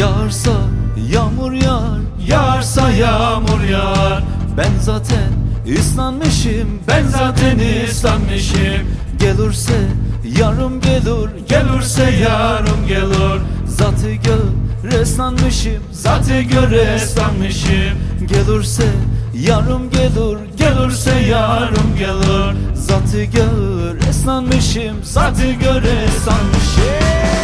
Yağarsa yağmur yağar Yağarsa yağmur yağar. Ben zaten ıslanmışım Ben zaten ıslanmışım. Gelirse yarım gelir Gelirse yarım gelir Zatı göre ıslanmışım Zatı göre ıslanmışım Gelirse yarım gelir Gelirse yarım gelir Zatı göre ıslanmışım Zatı göre ıslanmışım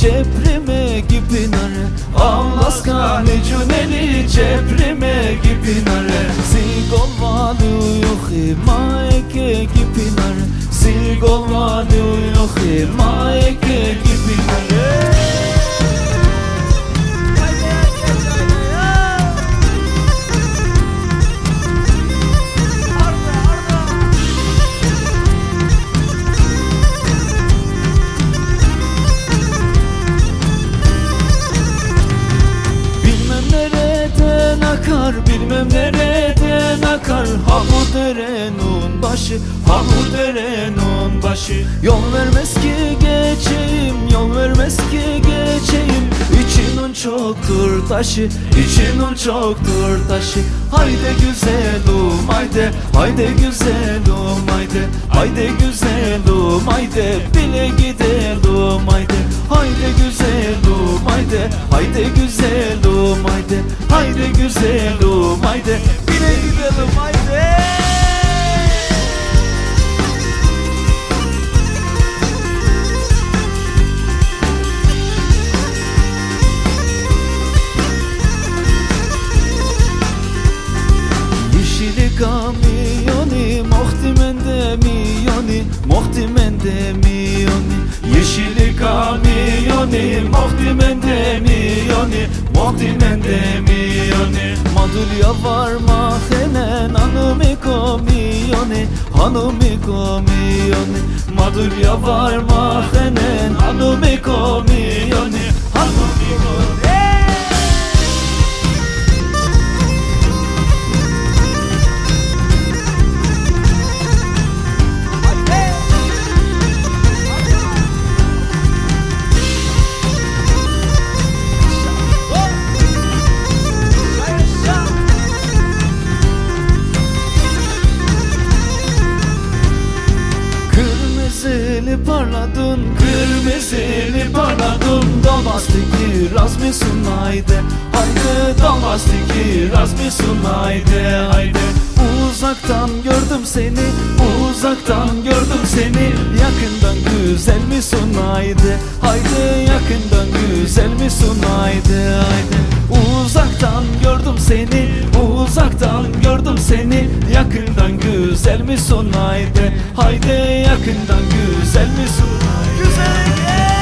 ceprime gibi nare Allaskane cuneli ceprime gibi nare Sigol vali uyuhi maeke gibi nare Sigol vali uyuhi maeke bilmem nereden akar Ha bu derenin başı ha bu derenin başı. Yol vermez ki geçeyim yol vermez ki geçeyim. İçinin çoktur taşı içinin çoktur taşı. Haydi güzelim haydi haydi güzelim haydi. Haydi güzelim haydi bile gidelim haydi. Haydi güzelim haydi haydi güzelim miyoni Muhtimende miyoni Yeşili kamyoni Muhtimende miyoni Muhtimende miyoni Madulya varma henen Hanımı komiyoni Hanımı komiyoni Madulya varma henen Hanımı komiyoni Hanımı komiyoni parladın, kırmızılı parladın. Dalmastiki razmisun haydi Haydi dalmastiki razmisun haydi haydi. Uzaktan gördüm seni, uzaktan gördüm seni. Yakından güzel misin haydi Haydi yakından güzel misin haydi haydi. Uzaktan gördüm seni, uzaktan gördüm seni. Yakından güzel misin haydi Haydi yakından güzel misin Güzel